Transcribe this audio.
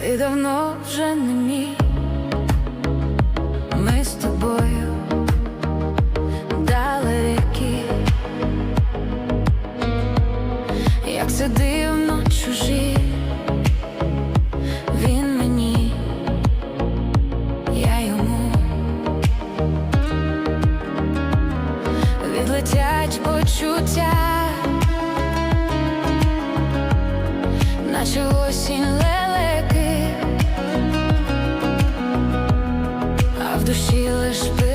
Ти давно вже не мій. Ми з тобою далекі, як це дивно чужі, він мені, я йому. Відлетять почуття, наче осінь душі лиш питання,